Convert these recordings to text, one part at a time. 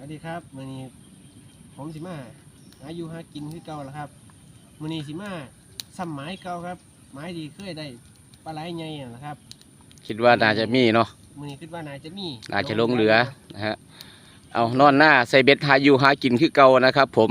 วัสดีครับมื้อนี้ผมสิมาหาอยู่หากินคือเก่าแล้วครับมื้อนี้สิมาซ้ำหมายเก่าครับหมายดีเคยได้ปลาไหลใหญ่นั่นแหละครับ คิดว่าน่าจะมีเนาะมื้อนี้คิดว่าน่าจะมีน่าจะลงเหลือนะฮะเอานอนหน้าใส่เบ็ดหาอยู่หากินคือเก่านะครับ ผม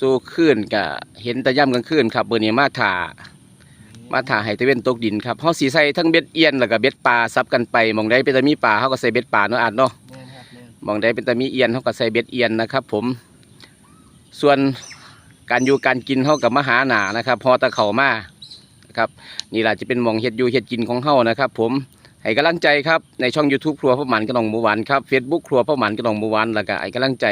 สู้ขึ้นกะเห็นแตะย่ำกลางคืนครับเบอร์นี้มาถ่ามาถ่าให้ตะเว้นตกดินครับเฮาสีใส่ทั้งเบ็ดเอียนแล้วก็เบ็ดปลาซับกันไปหมองใดเป็นตะมีปลาเฮาก็ใส่เบ็ดปลาเนาะอาจเนาะแมองใดเป็นตะมีเอียนเฮาก็ใส่เบ็ดเอียนนะครับ ผม ส่วนการอยู่การกินเฮากับมหาหนานะครับ พอตะเข้ามานะครับนี่แหละจะเป็นมองเฮ็ดอยู่เฮ็ดกินของเฮานะครับ ผมให้กำลังใจครับในช่อง YouTube ครัวพ่อหมันกระนองหมูหวานครับ Facebook ครัวพ่อหมันกระนองหมูหวานแล้วก็ให้กำลังใจ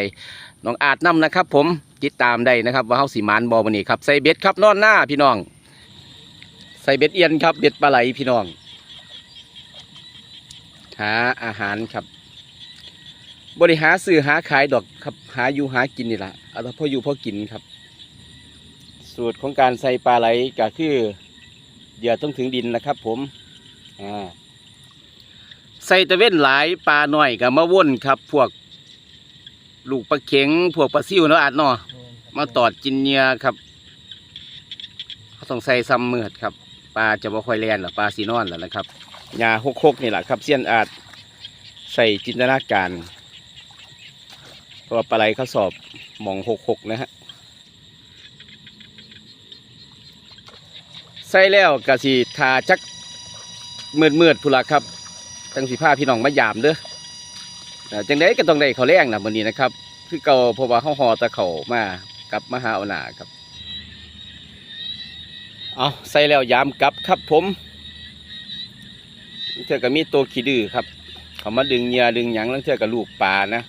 น้องอาจนํนะครับ ผมติดตามได้นะครับ ว่าเฮาสิหมานบ่วันนี้ครับใส่เบ็ดครับนอนหน้าพี่น้อง ใส่เบ็ดเอียนครับเบ็ดปลาไหลพี่น้องหาอาหารครับ บริหารซื้อหาขายดอกครับ หาอยู่หากินนี่แหละเอาแต่พออยู่พอกินครับ สูตรของการใส่ปลาไหลก็คือเหยื่อต้องถึงดินนะครับ ผมอ่าใส่ตะเว้นหลายปลาหน่อยก็มาว่นครับ พวก ลูกปลาเข็ง พวกปลาซิวเนาะอาจเนาะแนครับมาตอดกินเหยื่อครับเขาต้องใส่ซ้ำมืดครับปลาจะบ่ค่อยแล่นหรอกปลาสีนอนแหละนะครับยาหกหกนี่แหละครับเสี้ยนอาจใส่จินตนาการ เพระว่าปลาไหลเขาสอบหมองหกหกนะฮะใส่แล้วกะสิทาจักมืดมืดพุละครับจังสิผ้าพี่น้องมายามเด้อจังไดก็ต้องได้เขาแรงนะวันนี้นะครับ คือเก่าเพราะว่าเขาหอตะเขามากับมหาเอาหนาครับ เอาใส่แล้วยามกลับครับผมเธอก็มีตัวขี้ดื้อครับ เขามาดึงเหยื่อดึงหยังแล้วเธอกับลูกปลานะ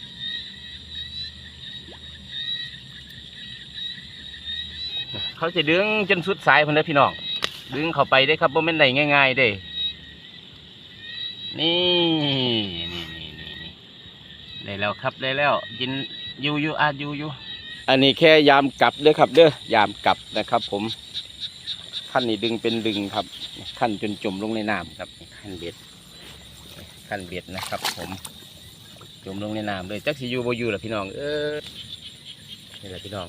เขาจะดึงจนสุดสายพันเด้อพี่น้อง ดึงเข้าไปได้ครับบ่แม่นได้ง่าย ๆ เด้ นี่นี่นี่นี่นี่ได้แล้วครับได้แล้ว กินยูยูอาจอยู่อยู่อันนี้แค่ยามกลับเด้อครับ เด้อยามกลับนะครับ ผมขั้นนี้ดึงเป็นดึงครับขั้นจนจมลงในน้ำครับขั้นเบ็ดขั้นเบ็ดนะครับ ผมจมลงในน้ำเลยจักสิยู่บ่อยู่ล่ะพี่น้องเออนี่แหละพี่น้อง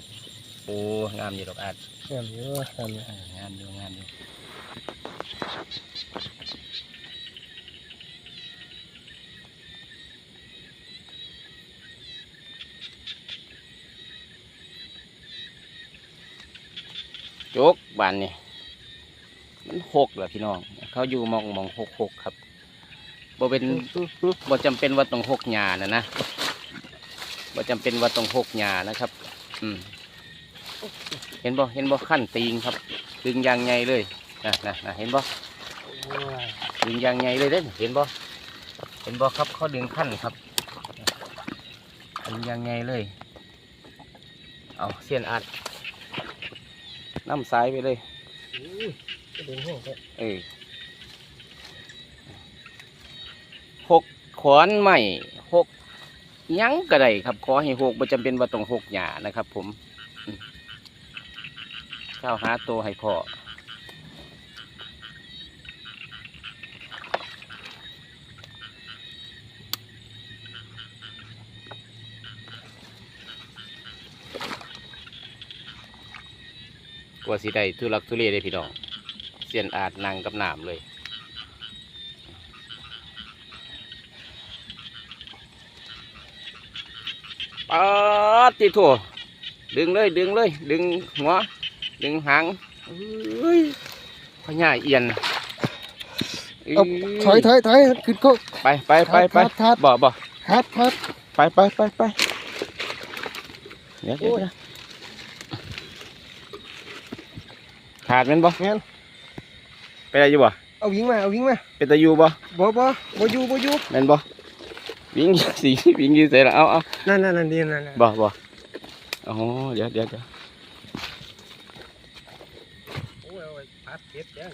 โอ้งามอยู่ดอกอา จแม่นอยู่แม่นอยู่งามอยู่งามอยู่จกบานนี่มันหกเหรอพี่น้อง เขาอยู่มองมองหกหกครับบ่เป็นบ่จำเป็นว่าต้องหกหยานะนะบ่จำเป็นว่าต้องหกหยานะครับ อืม เห็นบ่เห็นบ่ขั้นตีงครับ ดึงยางไงเลยนะนะนะเห็นบ่ดึงยางไงเลยเด้เห็นบ่เห็นบ่ครับเขาดึงขั้นครับดึงยางไงเลย เอาเสียนอัดน้ำซ้ายไปเลยอุ้ยเด็นแห้งครับเออหกขอนใหม่หกยังก็ได้ครับ ขอให้หกบ่จำเป็นว่าต้องหกหยานะครับ ผม เจ้าหาตัวให้พอกว่าสิได้ทุลักทุเลได้พี่น้องเสียนอาจนั่งกับหน้ำเลย ปาดติโถดึงเลยดึงเลย ดึงหัว ดึงหางเอ้ยพญาเอียนเอาถอยถอยถอยขึ้นโคกไปไปไปไปทัดทัดบ่บ่คัดคัดไปไปไปไปเดี๋ยวเดี๋ยวเดี๋ยวขาดแมันบ่แม่นไปได้อยู่บ่เอาวิ่งมาเอาวิ่งมาเป็นตะอยู่บ่บ่บ่บ่อยู่บ่อยู่แม่นบ่วิ่งสีวิ่งอยืดเสร็จแล้วเอาเอานั่นนั่นนั่นดีนั่นนั่นบ่บ่อ๋อเดี๋ยวเดี๋ยวเดี๋ยว โอ้ยเอาไว้ พัดเก็บยัง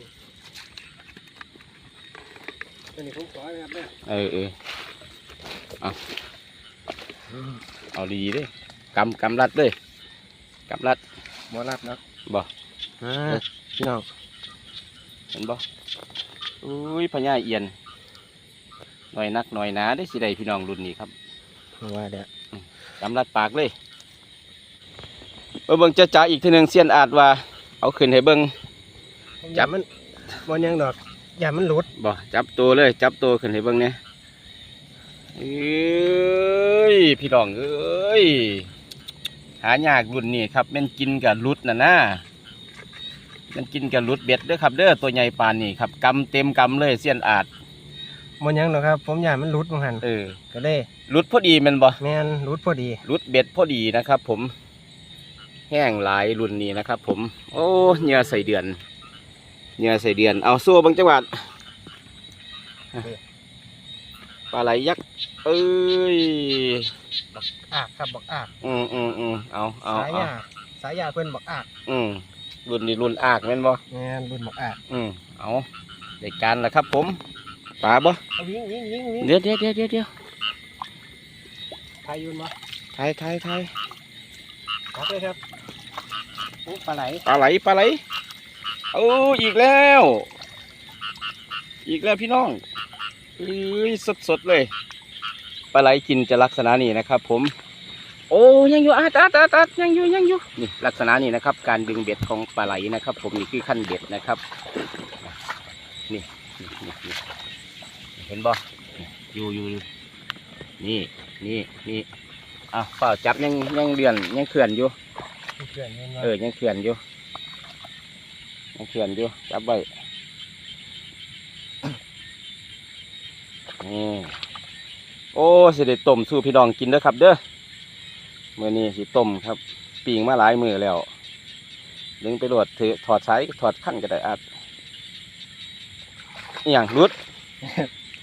ตัวนี้ผมขอนะครับเนี่ยเออเออเอาเอาดีเด้กำกำรัดเลยกำรัดบ่รับเนาะบ่อ่าพี่น้องเห็นบ่อุ้ยพญาเอียนหน่อยนักหน่อยหนาได้สิได้พี่น้องรุ่นนี้ครับว่าเดี๋ยวอืมกำลัดปากเลยเออเบิ่งจะจ่าอีกทีหนึ่งเสียนอาจว่า เอาขึ้นให้เบิ่ง จัจับบมันบอลยังดอก อย่ามันหลุดบ่จับตัวเลย จับตัวขึ้นให้เบิ่งเนี่ยเอ้ยพี่น้องเอ้ยหายากรุ่นนี้ครับแมันกินกับรุดน่ะนะแมันกินกับรุดเบ็ดเด้อครับเด้อตัวใหญ่ปานนี่ครับกำเต็มกำเลยเสียนอาจบอลยังดอกครับ ผมอย่ามันหลุดมังหันเออก็เลยรุดพอดีแมันบ่แมนหลุดพอดีรุดเบ็ดพอดีนะครับ ผม แห้งหลายรุ่นนี้นะครับ ผม โอ้เหงื่อใส่เดือน เหงื่อใส่เดือน เอาสู้บางจังหวัดปลาไหลยักษ์ เอ้ยอากครับบอกอาก อืมอืมอืมเอาเอาสายเอายาสายยาเพิ่นบอกอาก อืมรุ่นนี้รุ่นอากแม่นบ่แมนรุ่นบอกอาก อืมเอาได้การแล้วครับผมปลาบ่เอาวิ่งวิ่งวิ่งวิ่งเดี๋ยวเดี๋ยวเดี๋ยวเดี๋ยวเดี๋ยวพายุนมาไทยไทยไทยครับเลยครับโอ้ปลาไหล ปลาไหล ปลาไหล โอ้อีกแล้ว อีกแล้วพี่น้องเอ้ยสดสดๆเลยปลาไหลกินจะลักษณะนี้นะครับผม โอ้ยังอยู่อาดอาดอาดอาดยังอยู่ยังอยู่นี่ลักษณะนี้นะครับ การดึงเบ็ดของปลาไหลนะครับ ผมนี่คือขั้นเบ็ดนะครับนี่นี่นี่นี่เห็นบ่นี่อยู่อยู่อยู่นี่นี่นี่อะเปล่าจับยังยังเดือนยังเขื่อนอยู่เพื่อนแม่นว่าเออยังเขื่อนอยู่ ยังเขื่อนอยู่จับไว้นี่โอ้สิได้ต้มสู้พี่น้องกินเด้อครับ เด้อมื่อนี้สิต้มครับปีงมาหลายมือแล้วดึงไปโหลดถือถอดสายถอดขั้นก็ได้อาจอหย่างรุด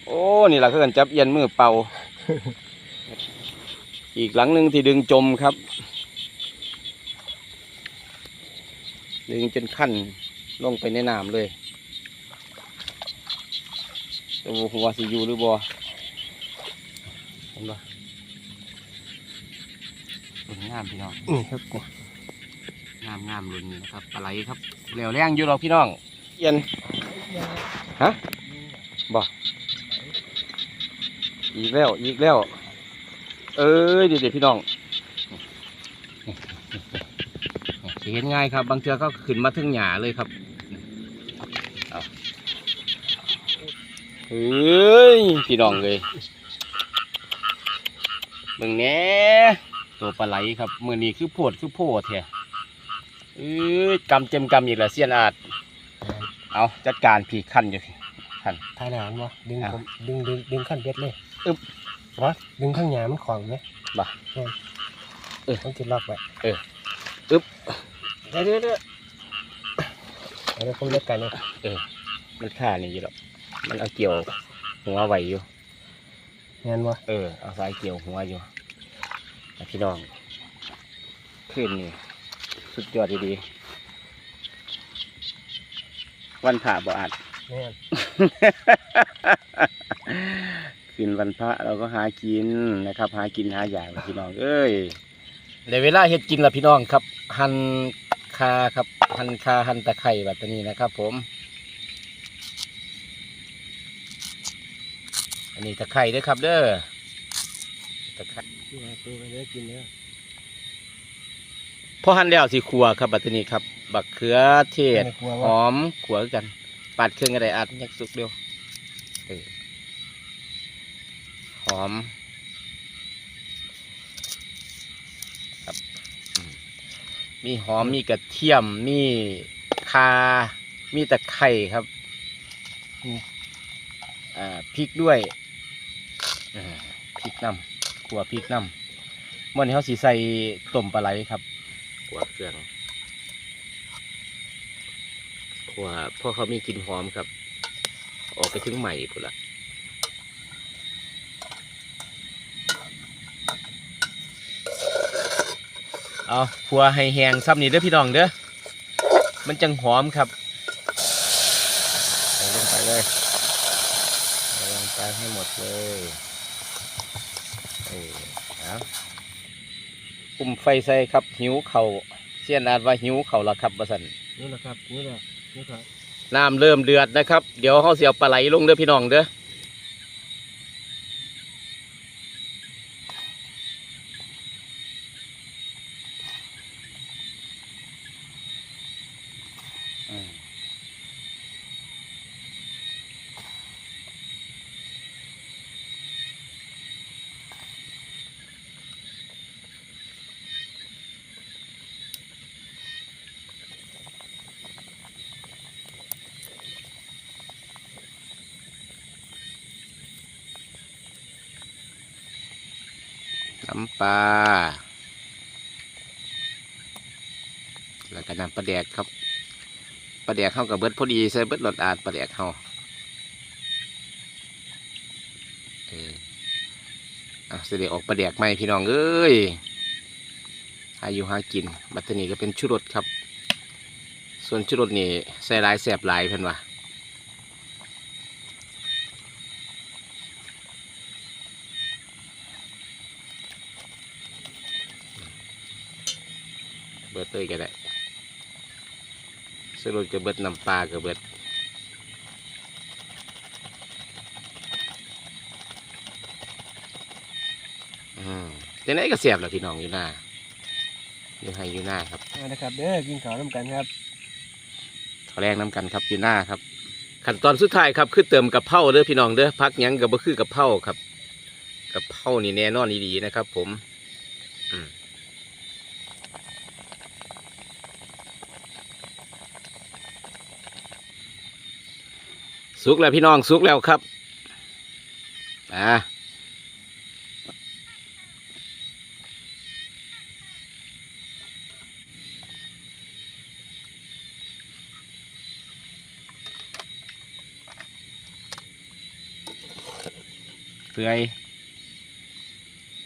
โอ้นี่แหละคือกันจับเอียนมือเป่า อีกหลังหนึ่งที่ดึงจมครับ ดึงจนขั้น ลงไปในน้ำเลยดูหัวสิอยู่หรือบ่เห็นบ่เป็นงามพี่น้องนี่ครับนี่งามงามรุ่นนี้นะครับปลาไหลครับเหลวแรงอยู่หรอกพี่น้องเอียนฮะบ่อีกแล้วอีกแล้ว เอ้ยเดี๋ยวๆพี่น้องสิเห็นง่ายครับ บางเทือก็ขึ้นมาถึงหญ้าเลยครับเอา เฮ้ยพี่น้องเลยเบิ่งแหน่ตัวปลาไหลครับมือนี้คือโพดคือโพดแท้เอ้ยกำเต็มกำอีกแล้วเสียนอาดเอาจัดการผีขั้นอยู่พี่ขั้นทายแล้วมั้ดึงอะผมดึงดึงดึงขั้นเบ็ดเลยอึ๊บวะดึงข้างหยามันของไหมบ่ะแม่นเออต้องจิล็อกไว้เอออึ๊บเดี๋ยวเดี๋ยวเดี๋ยวเดี๋ยวผมเล็กกันเลยมันข่านี่อยู่หรอก มันเอาเกี่ยวหัวไว้อยู่งานวะเออเอาสายเกี่ยวหัวอยู่แต่พี่น้องขึ้นนี่สุดยอดดีๆวันผ่าบ่อาจแม่นขึ้นวันพระเราก็หากินนะครับ หากินหาอย่างนะพี่น้อง เอ้ยในเวลาเฮ็ดกินละพี่น้องครับ หั่นคาครับ หั่นคาหั่นตะไคร้แบบนี้นะครับ ผม อันนี้ตะไคร้เด้วยครับเด้อตะไคร้ที่ว่าตัวกันเด้กินเด้อพอหั่นแล้วสิขัวครับบัดนี้ครับ บักเขือเทศไม่กลัวหว่าอมขัวคือกันปาดเครื่องอะไรอัดยักสุกเดียวเออหอมครับอืมมีหอมมีกระเทียมมีคา มีตะไคร่ครับอ่าพริกด้วยอ่า พริกน้ำขัวพริกน้ำมันนี้เขาสีใส่ต้มปลาไหลครับขัวเครื่องเพราะว่าพ่อเขามีกลิ่นหอมครับ ออกไปถึงใหม่พุ่นละเอาขัวให้แห้งซ้ำนี่เด้อพี่น้องเด้อมันจังหอมครับใส่ลงไปเลยใส่ลงไปให้หมดเลยเออเอา คุมไฟใส่ครับหิวเขาวเสียนอาจว่าหิวเขาวแล้วครับบสันนี่แหละครับนี่แหละนี่ครับน้ำเริ่มเดือดนะครับ เดี๋ยวเขาเสียวปลาไหลลงเด้อพี่น้องเด้อำปลาแล้วก็นำปลาแดกครับปลาแดกเข้ากับเบิดพอดีใส่เบิดรสอาดปลาแดกเข้าเอออะเสด็จออกปลาแดกไหมพี่น้องเอ้ยหาอยู่หากิน บัตรนี้ก็เป็นชุรสครับ ส่วนชุรสนี่ใส่ลายแสบหลายเพิ่นว่า เบิดเลยก็ได้สรุปก็เบิดน้ำปลาก็เบิดอืมแต่ไหนก็เสียบแหละพี่น้องอยู่หน้าอยู่ให้อยู่หน้าครับเอาละครับเด้อกินข้าวน้ำกันครับขอแรงน้ำกันครับอยู่หน้าครับ ขั้นตอนสุดท้ายครับคือเติมกับเพราเด้อพี่น้องเด้อพักหยังกับบ่คือกับเพราครับกับเพรานี่แน่นอนดีๆนะครับ ผม สุกแล้วพี่น้องสุกแล้วครับอ่าเปื่อย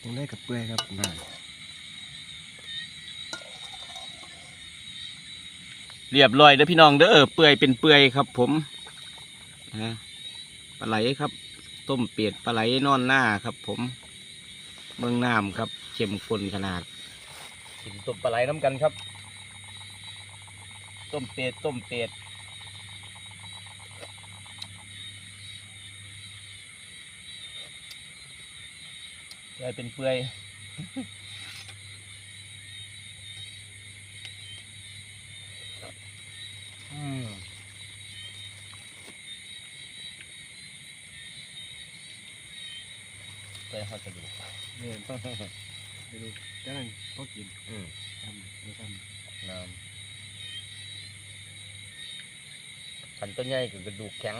ตรงได้กับเปื่อยครับเรียบร้อยเด้อพี่น้องเด้อเปื่อยเป็นเปื่อยครับผม นะปลาไหลครับ ต้มเป็ดปลาไหลนอนหน้าครับ ผมเมืองน้ำครับเข้มข้นขนาดกินต้มปลาไหลน้ำกันครับ ต้มเป็ดต้มเป็ดเปื่อยเป็นเปื่อย เปื่อยเขาจะดูกเนี่ยต้องไปดูจะนั่งเขากินอืมทำไม่ทน้ำขันต้นใหญ่กับกระดูกแข็ง